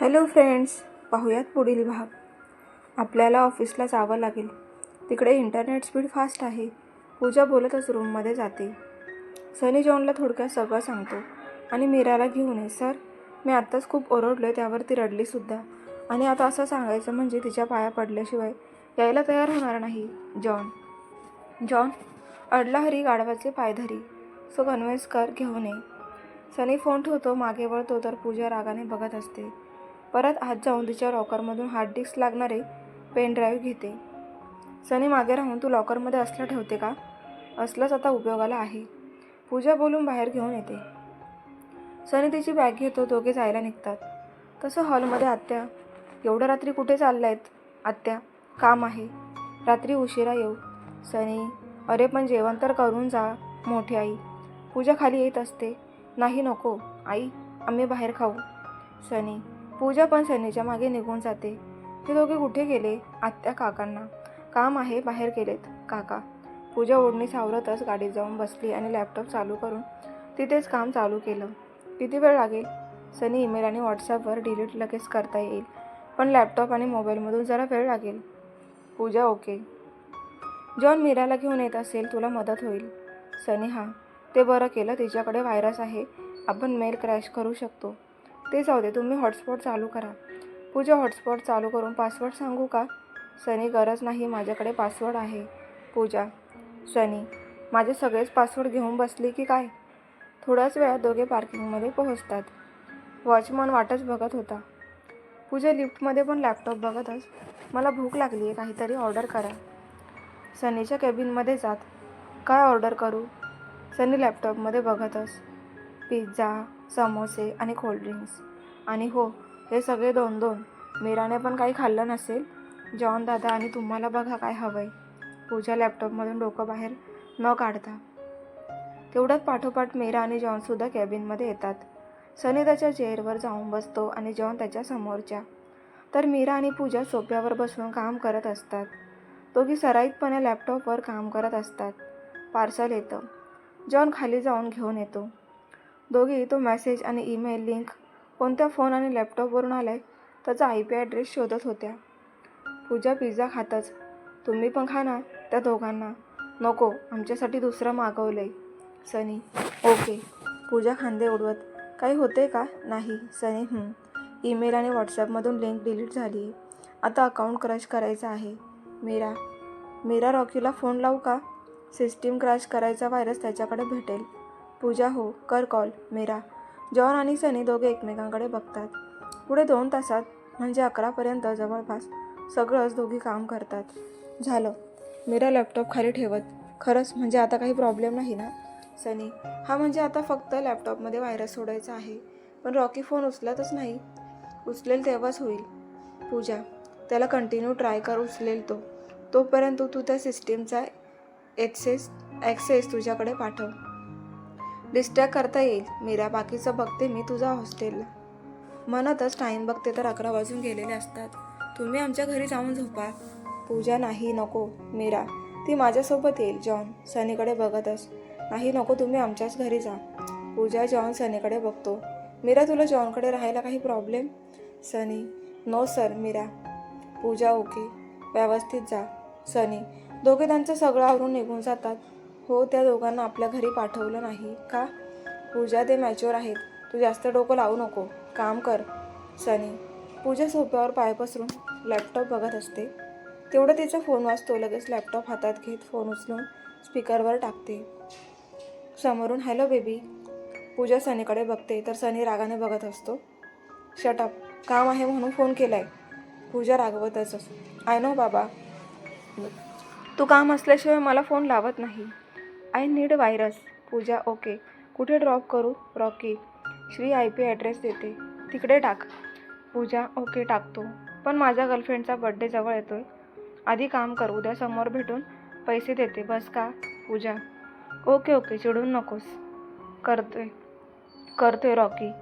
Hello friends पाहूयात पुढील भाग. आपल्याला ऑफिसला जावं लागेल. तिकडे इंटरनेट स्पीड फास्ट आहे. पूजा बोलतच रूममध्ये जाते. सनी जॉनला थोडक्यात सगळं सांगतो. आणि मीराला घेऊन ये सर. मी आत्ताच खूप ओरडलो त्यावर ती रडलीसुद्धा आणि आता असं सांगायचं म्हणजे तिच्या पाया पडल्याशिवाय यायला तयार होणार नाही जॉन. जॉन अडला हरी गाढवाचे पायधरी सो कन्व्हेन्स कर घेऊन ये. सनी फोन ठेवतो मागे वळतो तर पूजा रागाने बघत असते. परत आत जाऊन तिच्या लॉकरमधून हार्ड डिस्क लागणारे पेन ड्राईव्ह घेते. सनी मागे राहून तू लॉकरमध्ये असलं ठेवते का? असलंच आता उपयोगाला आहे. पूजा बोलून बाहेर घेऊन येते. सनी तिची बॅग घेतो दोघे जायला निघतात. तसं हॉलमध्ये आत्या एवढं रात्री कुठे चाललायत? आत्या काम आहे. रात्री उशिरा येऊ. सनी अरे पण जेवण तर करून जा मोठी आई. पूजा खाली येत असते. नाही नको आई आम्ही बाहेर खाऊ. सनी पूजा पण सैनीच्या मागे निघून जाते. ते दोघे कुठे गेले? आत्या काकांना. काम आहे बाहेर गेलेत. काका. पूजा ओढणी सावरतच गाडीत जाऊन बसली आणि लॅपटॉप चालू करून तिथेच काम चालू केलं. किती वेळ लागेल? सनी ईमेल आणि व्हॉट्सअपवर डिलीट लगेच करता येईल. पण लॅपटॉप आणि मोबाईलमधून जरा वेळ लागेल. पूजा ओके जॉन मीराला घेऊन येत असेल तुला मदत होईल. सनी हां. ते बरं केलं तिच्याकडे व्हायरस आहे. आपण मेल क्रॅश करू शकतो. ते जाऊ दे तुम्ही हॉटस्पॉट चालू करा. पूजा हॉटस्पॉट चालू करून पासवर्ड सांगू का? सनी गरज नाही माझ्याकडे पासवर्ड आहे. पूजा सनी माझे सगळेच पासवर्ड घेऊन बसली की काय? थोड्याच वेळात दोघे पार्किंगमध्ये पोहोचतात. वॉचमन वाटच बघत होता. पूजा लिफ्टमध्ये पण लॅपटॉप बघतच. मला भूक लागली आहे काहीतरी ऑर्डर करा. सनीच्या केबिनमध्ये जात. काय ऑर्डर करू? सनी लॅपटॉपमध्ये बघतच. पिझ्झा समोसे आणि कोल्ड्रिंक्स आणि हो हे सगळे दोन दोन मीराने पण काही खाल्लं नसेल. जॉन दादा आणि तुम्हाला बघा काय हवं आहे पूजा लॅपटॉपमधून डोकं बाहेर न काढता. तेवढ्यात पाठोपाठ मीरा आणि जॉनसुद्धा कॅबिनमध्ये येतात. सनी त्याच्या चेअरवर जाऊन बसतो आणि जॉन त्याच्या समोरच्या. तर मीरा आणि पूजा सोप्यावर बसून काम करत असतात. दोघी सराईतपणे लॅपटॉपवर काम करत असतात. पार्सल येतं. जॉन खाली जाऊन घेऊन येतो. दोघी तो मेसेज आणि ईमेल लिंक कोणत्या फोन आणि लॅपटॉपवरून आलाय त्याचा आय पी ॲड्रेस शोधत होत्या. पूजा पिझ्झा खातच. तुम्ही पण खा ना त्या दोघांना. नको आमच्यासाठी दुसरं मागवलं आहे सनी ओके. पूजा खांदे उडवत. काही होते का? नाही सनी ईमेल आणि व्हॉट्सॲपमधून लिंक डिलीट झाली. आहे आता अकाउंट क्रश करायचं आहे. मीरा मीरा रॉकीला फोन लावू का? सिस्टीम क्रॅश करायचा व्हायरस त्याच्याकडे भेटेल. पूजा हो कर कॉल मेरा. जॉन आणि सनी दोघे एकमेकांकडे बघतात. पुढे दोन तासात म्हणजे अकरापर्यंत जवळपास सगळंच दोघी काम करतात. झालं. मीरा लॅपटॉप खाली ठेवत. खरंच म्हणजे आता काही प्रॉब्लेम नाही ना? सनी हा म्हणजे आता फक्त लॅपटॉपमध्ये व्हायरस सोडायचा आहे. पण रॉकी फोन उचलतच नाही. उचलेल तेव्हाच होईल. पूजा त्याला कंटिन्यू ट्राय कर उचलेल तो. तोपर्यंत तू त्या सिस्टीमचा एक्सेस ॲक्सेस तुझ्याकडे पाठव. डिस्ट्रॅक्ट करता येईल. मीरा बाकीचं बघते मी तुझा हॉस्टेलला म्हणतच टाईम बघते तर अकरा वाजून गेलेले असतात. तुम्ही आमच्या घरी जाऊन झोपा. पूजा नाही नको. मीरा ती माझ्यासोबत येईल. जॉन सनीकडे बघतच. नाही नको तुम्ही आमच्याच घरी जा. पूजा जॉन सनीकडे बघतो. मीरा तुला जॉनकडे राहायला काही problem Sunny no sir Meera. Pooja okay व्यवस्थित जा. सनी दोघे त्यांचं सगळं आवरून निघून जातात. हो त्या दोघांना आपल्या घरी पाठवलं नाही का? पूजा ते मॅच्युअर आहेत. तू जास्त डोकं लावू नको. काम कर सनी. पूजा सोप्यावर पाय पसरून लॅपटॉप बघत असते. तेवढं तिचा फोन वाजतो. लगेच लॅपटॉप हातात घेत फोन उचलून स्पीकरवर टाकते. समोरून हॅलो बेबी पूजा सनीकडे बघते. तर सनी रागाने बघत असतो. शटअप काम आहे म्हणून फोन केलाय. पूजा रागवतच आय नो बाबा. तू काम असल्याशिवाय मला फोन लावत नाही. I need virus. Pooja okay. कुठे ड्रॉप करू? Rocky. Shree I P address देते. तिकडे टाक. पूजा ओके टाकतो. पण माझ्या गर्लफ्रेंडचा बड्डे जवळ येतोय. आधी काम करू उद्या समोर भेटून पैसे देते. बस का? पूजा. Okay okay. चिडून नकोस. करतोय. करतोय रॉकी.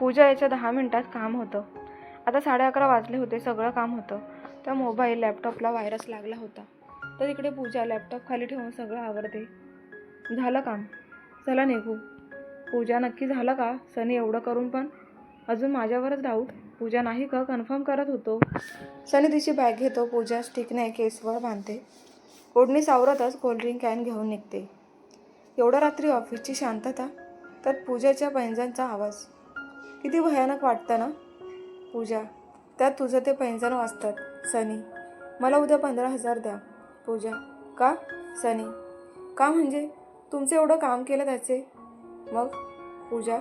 पूजा याच्या दहा मिनटात काम होतं. आता साडे अकरा वाजले होते. सगळं काम होतं. त्या मोबाईल लॅपटॉपला व्हायरस लागला होता. तर इकडे पूजा लॅपटॉप खाली ठेवून सगळं आवरते. झालं काम. चला निघू. पूजा नक्की झालं का? सनी एवढं करून पण? अजून माझ्यावरच डाऊट पूजा नाही का? कन्फर्म करत होतो. सनी तिची बॅग घेतो. पूजा स्टिकने केसवर बांधते. ओढणी सावरतच कोल्ड्रिंक कॅन घेऊन निघते. एवढ्या रात्री ऑफिसची शांतता त्यात पूजाच्या पैंजांचा आवाज. किती भयानक वाटतं ना? पूजा त्यात तुझं ते पैंजण वाचतात. सनी मला उद्या पंधरा हजार द्या. पूजा का? सनी का म्हणजे? तुमचं एवढं काम केलं त्याचे? मग? पूजा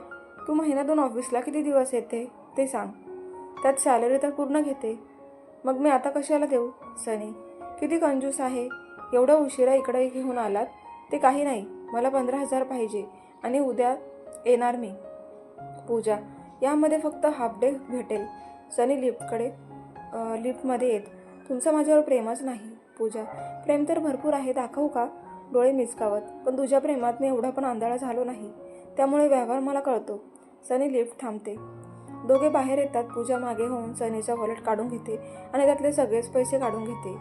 तू महिन्यातून ऑफिसला किती दिवस येते? ते सांग. त्यात सॅलरी तर पूर्ण घेते. मग मी आता कशाला देऊ? सनी किती कंजूस आहे? एवढा उशिरा इकडे घेऊन आलात? ते काही नाही. मला पंधरा हजार पाहिजे आणि उद्या येणार मी. पूजा यामध्ये फक्त हाफ डे भेटेल. सनी लिफ्टकडे लिफ्टमध्ये येत. तुमचं माझ्यावर प्रेमच नाही. पूजा प्रेम तर भरपूर आहे. दाखवू का? डोळे मिचकावत पण तुझ्या प्रेमात मी एवढा पण आंधळा झालो नाही. त्यामुळे व्यवहार मला कळतो. सनी लिफ्ट थांबते. दोघे बाहेर येतात. पूजा मागे होऊन सनीचा वॉलेट काढून घेते आणि त्यातले सगळेच पैसे काढून घेते.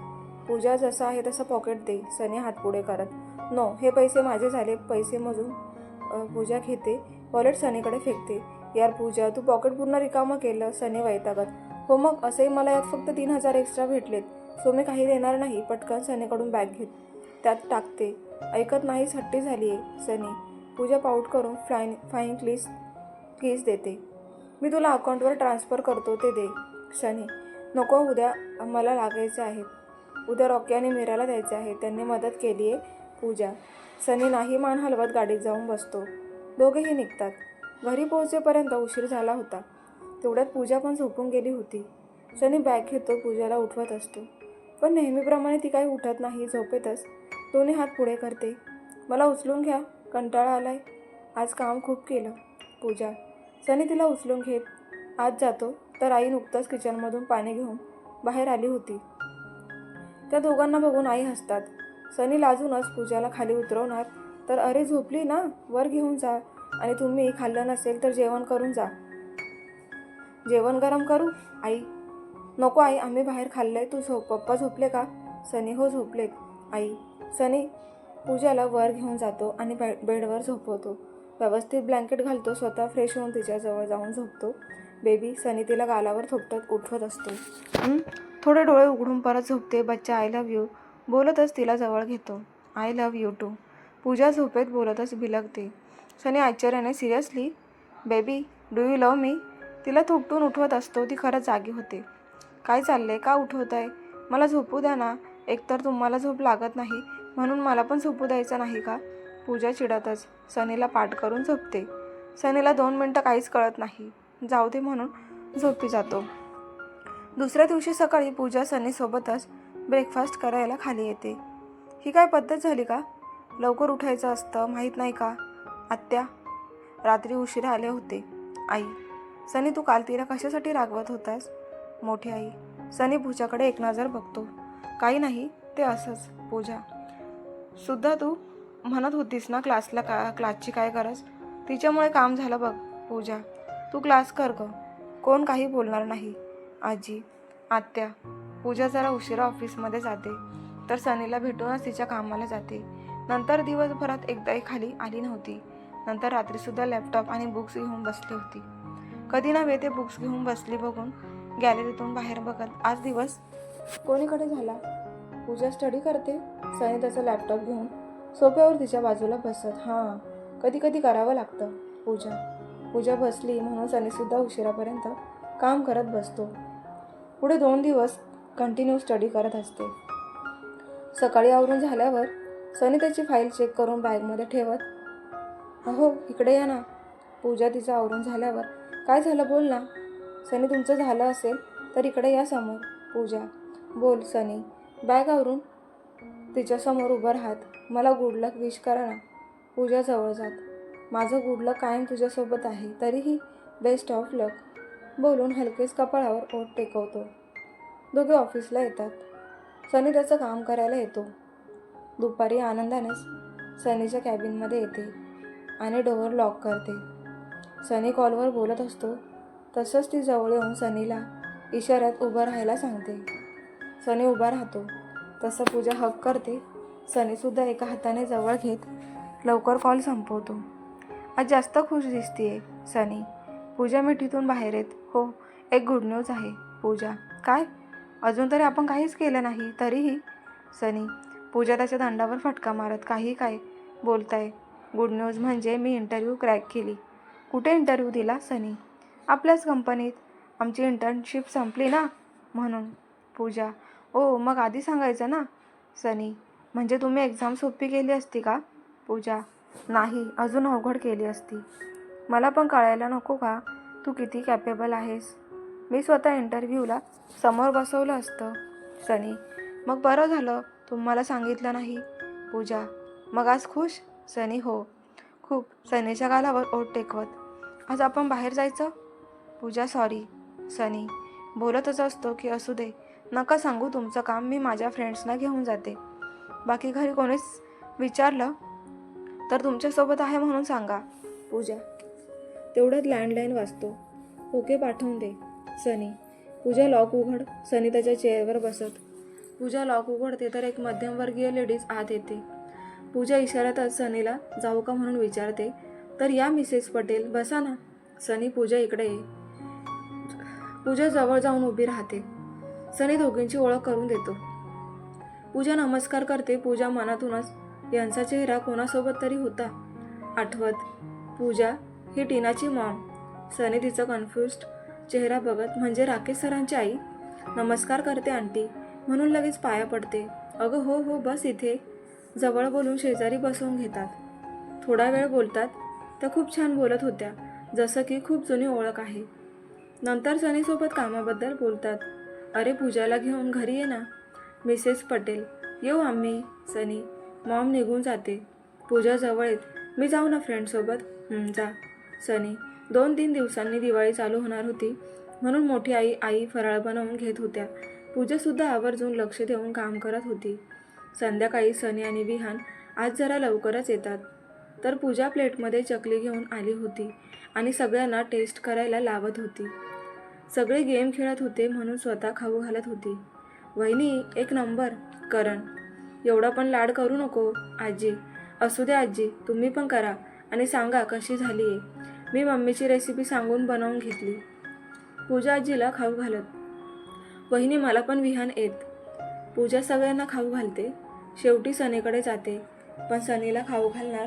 पूजा जसा आहे तसं पॉकेट दे सनी हात पुढे करत. नो हे पैसे माझे झाले. पैसे मोजून पूजा घेते. वॉलेट सनीकडे फेकते. यार पूजा तू पॉकेट पूर्ण रिकामं केलं सनी वैतागत. हो मग असंही मला यात फक्त तीन हजार एक्स्ट्रा भेटलेत. सो मी काही देणार नाही. पटकन सनीकडून बॅग घेत त्यात टाकते. ऐकत नाहीच हट्टी झाली आहे सनी. पूजा पाऊट करून फ्लाईन फाईन क्लीस क्लीज देते. मी तुला अकाउंटवर ट्रान्सफर करतो ते दे. सनी नको उद्या मला लागायचे आहेत उद्या रॉकी आणि मीराला द्यायचे आहे. त्यांनी मदत केली आहे पूजा. सनी नाही मान हलवत गाडीत जाऊन बसतो. दोघेही निघतात. घरी पोहोचेपर्यंत उशीर झाला होता. तेवढ्यात पूजा पण झोपून गेली होती. सनी बॅग घेतो पूजाला उठवत असतो. पण नेहमीप्रमाणे ती काही उठत नाही झोपेतच. दोन्ही हात पुढे करते. मला उचलून घ्या कंटाळा आलाय. आज काम खूप केलं. पूजा सनी तिला उचलून घेत. आज जातो तर आई नुकतंच किचनमधून पाणी घेऊन बाहेर आली होती. त्या दोघांना बघून आई हसतात. सनी लाजूनच पूजाला खाली उतरवणार तर अरे झोपली ना? वर घेऊन जा. आणि तुम्ही खाल्लं नसेल तर जेवण करून जा. जेवण गरम करू? आई नको आई आम्ही बाहेर खाल्लंय. तू झोप पप्पा झोपले का? सनी हो झोपलेत. आई सनी पूजाला वर घेऊन जातो आणि बे बेडवर झोपवतो. व्यवस्थित ब्लँकेट घालतो स्वतः फ्रेश होऊन तिच्याजवळ जाऊन झोपतो. बेबी सनी तिला गालावर थोपटत उठवत असतो. थोडे डोळे उघडून परत झोपते बच्चा आय लव्ह यू बोलतच तिला जवळ घेतो. I love you too Pooja झोपेत बोलतच बिलगते Sunny आश्चर्याने seriously? Baby do you love me? तिला थोपटून उठवत असतो ती खरंच जागी होते. काय चाललंय? का उठवत आहे मला झोपू द्या ना. एकतर तुम्हाला झोप लागत नाही. म्हणून मला पण झोपू द्यायचं नाही का? पूजा चिडतच. सनीला पाठ करून झोपते. सनीला दोन मिनटं काहीच कळत नाही. जाऊ दे म्हणून झोपी जातो. दुसऱ्या दिवशी सकाळी पूजा सनीसोबतच ब्रेकफास्ट करायला खाली येते. ही काय पद्धत झाली का? लवकर उठायचं असतं माहीत नाही का? आत्या रात्री उशिरा आले होते. आई सनी तू काल तिला कशासाठी रागवत होतास? मोठी आई सनी पूजाकडे एक नजर बघतो. काही नाही ते असंच. पूजा सुद्धा तू म्हणत होतीस ना क्लासला का क्लासची काय गरज? तिच्यामुळे काम झालं बघ पूजा. तू क्लास कर ग. कोण काही बोलणार नाही. आजी आत्या पूजा जरा उशिरा ऑफिसमध्ये जाते. तर सनीला भेटूनच तिच्या कामाला जाते. नंतर दिवसभरात एकदाही खाली आली नव्हती. नंतर रात्रीसुद्धा लॅपटॉप आणि बुक्स घेऊन बसली होती. कधी नव्हे ते बुक्स घेऊन बसली बघून गॅलरीतून बाहेर बघत आज दिवस कोणीकडे झाला? पूजा स्टडी करते. सनी त्याचा लॅपटॉप घेऊन सोप्यावर तिच्या बाजूला बसत. हां कधी कधी करावं लागतं पूजा. पूजा बसली म्हणून सनीसुद्धा उशिरापर्यंत काम करत बसतो. पुढे दोन दिवस कंटिन्यू स्टडी करत असते. सकाळी आवरून झाल्यावर सनी त्याची फाईल चेक करून बॅगमध्ये ठेवत अहो इकडे या ना. पूजा तिचं आवरून झाल्यावर काय झालं? बोल ना. सनी तुमचं झालं असेल तर इकडे या समोर. पूजा बोल सनी. बॅग आवरून तिच्यासमोर उभं राहत मला गुड लक विश करा ना पूजा जवळ जात. माझं गुड लक कायम तुझ्यासोबत आहे तरीही बेस्ट ऑफ लक बोलून हलकेच कपाळावर ओठ टेकवतो. दोघे ऑफिसला येतात. सनी त्याचं काम करायला येतो. दुपारी आनंदानेच सनीच्या कॅबिनमध्ये येते आणि डोअर लॉक करते. सनी कॉलवर बोलत असतो. तसंच ती जवळ येऊन सनीला इशाऱ्यात उभं राहायला सांगते. सनी उभा राहतो. तसं पूजा हक करते. सनीसुद्धा एका हाताने जवळ घेत लवकर कॉल संपवतो. आज जास्त खुश दिसतीये सनी. पूजा मिठीतून बाहेर येत हो एक गुड न्यूज आहे पूजा. काय? अजून तरी आपण काहीच केलं नाही तरीही? सनी पूजा त्याच्या दंडावर फटका मारत काही काय बोलताय. गुड न्यूज म्हणजे मी इंटरव्ह्यू क्रॅक केली. कुठे इंटरव्ह्यू दिला सनी? आपल्याच कंपनीत आमची इंटर्नशिप संपली ना? म्हणून पूजा ओ मग आधी सांगायचं ना? सनी म्हणजे तुम्ही एक्झाम सोपी केली असती का? पूजा नाही अजून अवघड केली असती. मला पण कळायला नको का? तू किती कॅपेबल आहेस? मी स्वतः इंटरव्ह्यूला समोर बसवलं असतं. सनी मग बरं झालं. तुम्हाला सांगितलं नाही. पूजा मग आज खुश? सनी हो. खूप. सनीच्या गालावर ओट टेकवत. आज आपण बाहेर जायचं? पूजा सॉरी सनी बोलतच असतो की असू दे. नका सांगू तुमचं काम मी माझ्या फ्रेंड्सना घेऊन जाते. बाकी घरी कोणीच विचारलं तर तुमच्यासोबत आहे म्हणून सांगा. पूजा तेवढ्यात लँडलाईन वाचतो ओके पाठवून दे. सनी पूजा लॉक उघड. सनी त्याच्या चेअरवर बसत. पूजा लॉक उघडते तर एक मध्यमवर्गीय लेडीज आत येते. पूजा इशाऱ्यातच सनीला जाऊ का म्हणून विचारते तर या मिसेस पटेल बसा ना. सनी पूजा इकडे ये. पूजा जवळ जाऊन उभी राहते. सनी दोघींची ओळख करून देतो. पूजा नमस्कार करते. पूजा मनातूनच यांचा चेहरा कोणासोबत तरी होता. आठवत पूजा ही टीनाची मॉम सनी तिचा कन्फ्युज्ड चेहरा बघत म्हणजे राकेश सरांची आई? नमस्कार करते आंटी. म्हणून लगेच पाया पडते. अगं हो हो बस इथे. जवळ बोलून शेजारी बसवून घेतात. थोडा वेळ बोलतात त्या खूप छान बोलत होत्या जसं की खूप जुनी ओळख आहे. नंतर सनीसोबत कामाबद्दल बोलतात. अरे पूजाला घेऊन घरी ये ना. मिसेस पटेल. येऊ आम्ही सनी. मॉम निघून जाते. पूजा जवळ येत. मी जाऊ ना फ्रेंडसोबत जा. सनी दोन तीन दिवसांनी दिवाळी चालू होणार होती. म्हणून मोठी आई आई फराळ बनवून घेत होत्या. पूजासुद्धा आवर्जून लक्ष देऊन काम करत होती. संध्याकाळी सनी आणि विहान आज जरा लवकरच येतात. तर पूजा प्लेटमध्ये चकली घेऊन आली होती आणि सगळ्यांना टेस्ट करायला लावत होती. सगळे गेम खेळत होते म्हणून स्वतः खाऊ घालत होती. वहिनी एक नंबर करण. एवढा पण लाड करू नको आजी. असू दे आजी. तुम्ही पण करा आणि सांगा कशी झाली आहे मी मम्मीची रेसिपी सांगून बनवून घेतली. पूजा आजीला खाऊ घालत. वहिनी मला पण विहान येत. पूजा सगळ्यांना खाऊ घालते. शेवटी सनीकडे जाते. पण सनीला खाऊ घालणार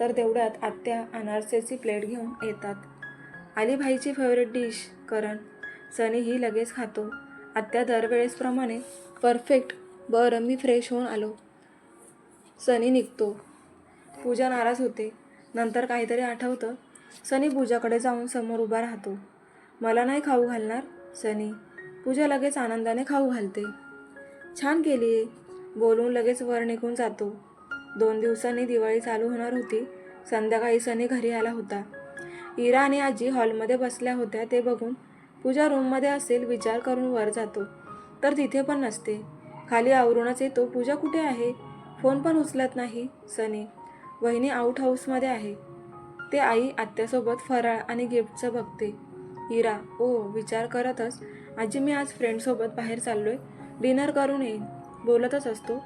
तर तेवढ्यात आत्या अनारसेची प्लेट घेऊन येतात. आली भाईची फेवरेट डिश करण. सनीही लगेच खातो. आत्या दरवेळेसप्रमाणे परफेक्ट बरं मी फ्रेश होऊन आलो. सनी निघतो. पूजा नाराज होते. नंतर काहीतरी आठवतं. सनी पूजाकडे जाऊन समोर उभा राहतो. मला नाही खाऊ घालणार सनी. पूजा लगेच आनंदाने खाऊ घालते. छान केली आहे. बोलून लगेच वर निघून जातो. दोन दिवसांनी दिवाळी चालू होणार होती. संध्याकाळी सनी घरी आला होता. इरा आणि आजी हॉलमध्ये बसल्या होत्या ते बघून पूजा रूममध्ये असेल विचार करून वर जातो. तर तिथे पण नसते. खाली आवरूनच येतो. पूजा कुठे आहे? फोन पण उचलत नाही सनी. वहिनी आऊट हाऊसमध्ये आहे. ते आई आत्यासोबत फराळ आणि गिफ्टचं बघते. इरा ओ विचार करतच आजी मी आज फ्रेंडसोबत बाहेर चाललोय. डिनर करून येईन. बोलतच असतो.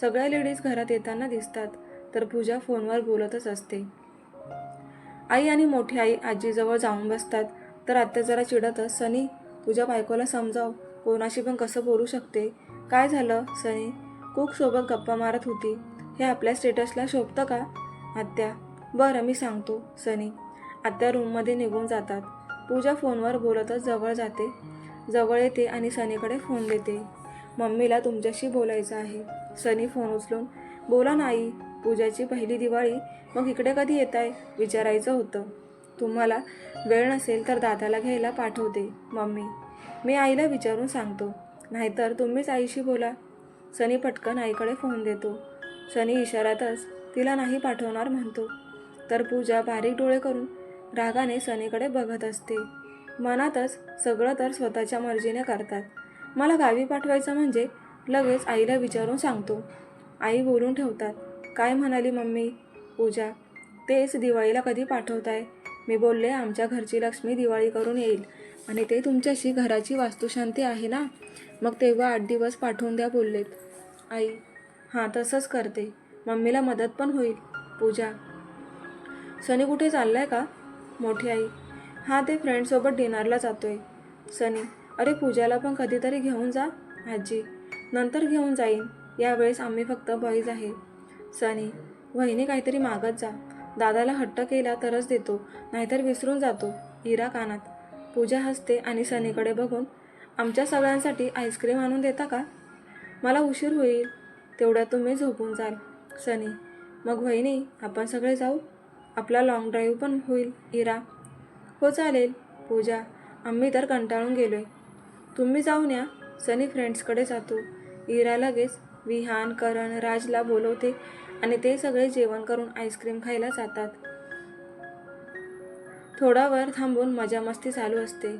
सगळ्या लेडीज घरात येताना दिसतात. तर पूजा फोनवर बोलतच असते. आई आणि मोठी आई आजीजवळ जाऊन बसतात. तर आत्या जरा चिडतच सनी तुझ्या बायकोला समजाव कोणाशी पण कसं बोलू शकते? काय झालं सनी? कुकसोबत गप्पा मारत होती. हे आपल्या स्टेटसला शोभतं का? आत्या. बरं मी सांगतो सनी. आत्या रूममध्ये निघून जातात. पूजा फोनवर बोलतच जवळ जाते. जवळ येते आणि सनीकडे फोन देते. मम्मीला तुमच्याशी बोलायचं आहे. सनी फोन उचलून बोला नाही पूजाची पहिली दिवाळी मग इकडे कधी येत आहे विचारायचं होतं. तुम्हाला वेळ नसेल तर दादाला घ्यायला पाठवते मम्मी. मी आईला विचारून सांगतो. नाहीतर तुम्हीच आईशी बोला. सनी पटकन आईकडे फोन देतो. सनी इशारातच तिला नाही पाठवणार म्हणतो. तर पूजा बारीक डोळे करून रागाने सनीकडे बघत असते. मनातच सगळं तर स्वतःच्या मर्जीने करतात. मला गावी पाठवायचं म्हणजे लगेच आईला विचारून सांगतो. आई बोलून ठेवतात काय म्हणाली मम्मी? पूजा तेच दिवाळीला कधी पाठवताय? मी बोलले आमच्या घरची लक्ष्मी दिवाळी करून येईल आणि ते तुमच्याशी घराची वास्तुशांती आहे ना? मग तेव्हा आठ दिवस पाठवून द्या बोललेत. आई हां तसंच करते. मम्मीला मदत पण होईल. पूजा. सनी कुठे चाललाय का? मोठी आई. हां ते फ्रेंडसोबत डिनरला जातोय. सनी अरे पूजाला पण कधीतरी घेऊन जा आजी. नंतर घेऊन जाईन. यावेळेस आम्ही फक्त बॉईज आहे. सनी वहिनी काहीतरी मागत जा. दादाला हट्ट केला तरच देतो नाहीतर विसरून जातो इरा कानात. पूजा हसते आणि सनीकडे बघून आमच्या सगळ्यांसाठी आईस्क्रीम आणून देता का? मला उशीर होईल तेवढ्या तुम्ही झोपून जाल. सनी मग वहिनी आपण सगळे जाऊ? आपला लाँग ड्राईव्ह पण होईल इरा. हो चालेल पूजा. आम्ही तर कंटाळून गेलो आहे तुम्ही जाऊन या सनी फ्रेंड्सकडे जातो. इरा लगेच विहान करण राजला बोलवते आणि ते सगळे जेवण करून आईस्क्रीम खायला जातात. थोडा वेळ थांबून मजा मस्ती चालू असते.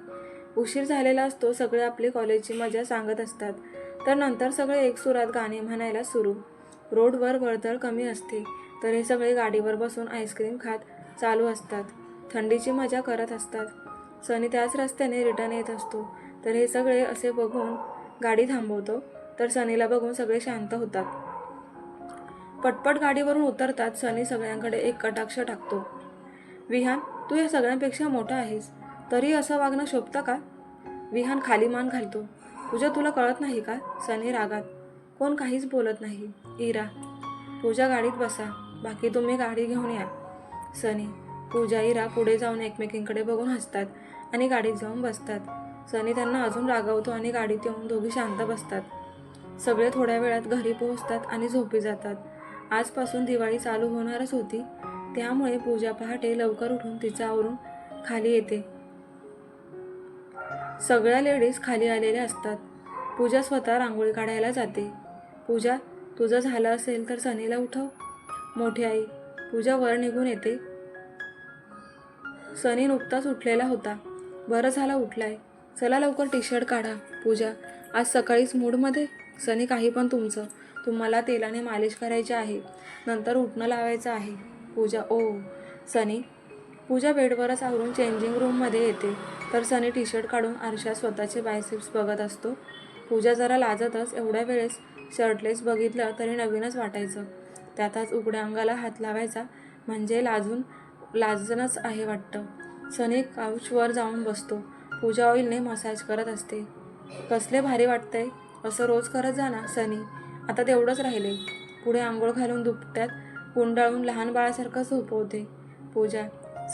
उशीर झालेला असतो सगळे आपली कॉलेजची मजा सांगत असतात. तर नंतर सगळे एकसुरात गाणी म्हणायला सुरू. रोडवर वर्दळ कमी असते तर हे सगळे गाडीवर बसून आईस्क्रीम खात चालू असतात. थंडीची मजा करत असतात. सनी त्याच रस्त्याने रिटर्न येत असतो. तर हे सगळे असे बघून गाडी थांबवतो. तर सनीला बघून सगळे शांत होतात. पटपट गाडीवरून उतरतात सनी सगळ्यांकडे एक कटाक्ष टाकतो. विहान तू या सगळ्यांपेक्षा मोठा आहेस. तरी असं वागणं शोभतं का? विहान खाली मान घालतो. पूजा तुला कळत नाही का? सनी रागात. कोण काहीच बोलत नाही. इरा पूजा गाडीत बसा. बाकी तुम्ही गाडी घेऊन या. सनी पूजा इरा पुढे जाऊन एकमेकींकडे बघून हसतात आणि गाडीत जाऊन बसतात. सनी त्यांना अजून रागवतो आणि गाडीत येऊन दोघी शांत बसतात. सगळे थोड्या वेळात घरी पोहोचतात आणि झोपी जातात. आजपासून दिवाळी चालू होणारच होती. त्यामुळे पूजा पहाटे लवकर उठून तिचं आवरून खाली येते. सगळ्या लेडीज खाली आलेल्या असतात. पूजा स्वतः रांगोळी काढायला जाते. पूजा तुझं झालं असेल तर सनीला उठव. मोठी आई पूजा वर निघून येते. सनी नुकताच उठलेला होता. बरं झाला उठलाय. चला लवकर टी शर्ट काढा पूजा. आज सकाळीच मूडमध्ये. सनी काही पण तुमचं. तुम्हाला तेलाने मालिश करायची आहे. नंतर उठणं लावायचं आहे. पूजा ओ सनी. पूजा बेडवरच आवरून चेंजिंग रूममध्ये येते. तर सनी टी शर्ट काढून आरशात स्वतःचे बायसिप्स बघत असतो. पूजा जरा लाजतच एवढ्या वेळेस शर्टलेस बघितलं तरी नवीनच वाटायचं. त्यातच उघड्या अंगाला हात लावायचा म्हणजे लाजून लाजणंच आहे वाटतं. सनी काउचवर जाऊन बसतो. पूजा ऑइलने मसाज करत असते. कसले भारी वाटतंय. असं रोज करत जा ना सनी. आता तेवढंच राहिले. पुढे आंघोळ घालून दुपट्यात गुंडाळून लहान बाळासारखं झोपवते. पूजा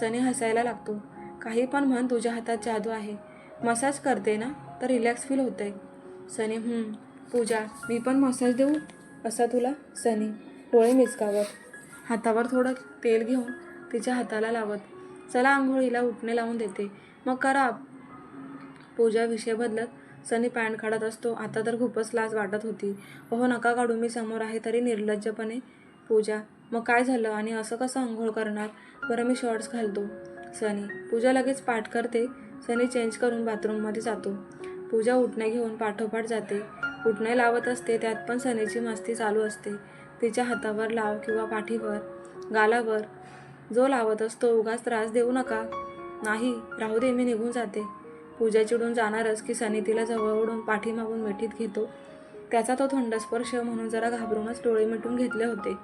सनी हसायला लागतो. काही पण म्हण तुझ्या हातात जादू आहे. मसाज करते ना तर रिलॅक्स फील होतंय सनी पूजा मी पण मसाज देऊ? असा तुला? सनी डोळे मिचकावत हातावर थोडं तेल घेऊन तिच्या हाताला लावत. चला आंघोळीला उठणे लावून देते. मग करा. पूजा विषय बदलत सनी पॅन्ट काढत असतो. आता तर खूपच लाज वाटत होती. अहो नका काढू मी समोर आहे तरी निर्लज्जपणे पूजा. मग काय झालं? आणि असं कसं अंघोळ करणार? बरं मी शॉर्ट्स घालतो. सनी पूजा लगेच पाठ करते. सनी चेंज करून बाथरूममध्ये जातो. पूजा उठणे घेऊन पाठोपाठ जाते. उठणे लावत असते त्यात पण सनीची मस्ती चालू असते. तिच्या हातावर लाव किंवा पाठीवर गालावर. जो लावत असतो उगाच त्रास देऊ नका. नाही राहू दे मी निघून जाते. पूजा चिडून जाणारच की सनी तिला जवळ ओढून पाठीमागून मिठीत घेतो. त्याचा तो थंड स्पर्श म्हणून जरा घाबरूनच डोळे मिटून घेतले होते.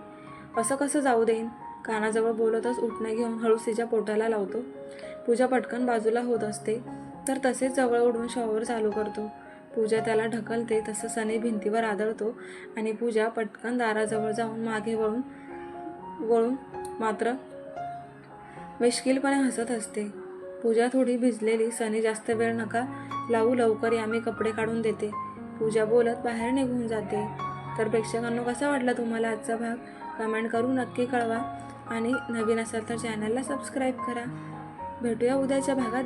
असं कसं जाऊ देईन? कानाजवळ बोलतच उठणे घेऊन हळूच तिच्या पोटाला लावतो. पूजा पटकन बाजूला होत असते तर तसेच जवळ उडून शॉवर चालू करतो. पूजा त्याला ढकलते तसं सनी भिंतीवर आदळतो आणि पूजा पटकन दाराजवळ जाऊन मागे वळून वळून मात्र मिश्किलपणे हसत असते. पूजा थोडी भिजलेली सनी जास्त वेळ नका लावू लवकर या मी कपडे काढून देते. पूजा बोलत बाहेर निघून जाते. तर प्रेक्षकांनो कसा वाटला तुम्हाला आजचा भाग? कमेंट करून नक्की कळवा. आणि नवीन असाल तर चॅनलला सबस्क्राईब करा. भेटूया उद्याच्या भागात.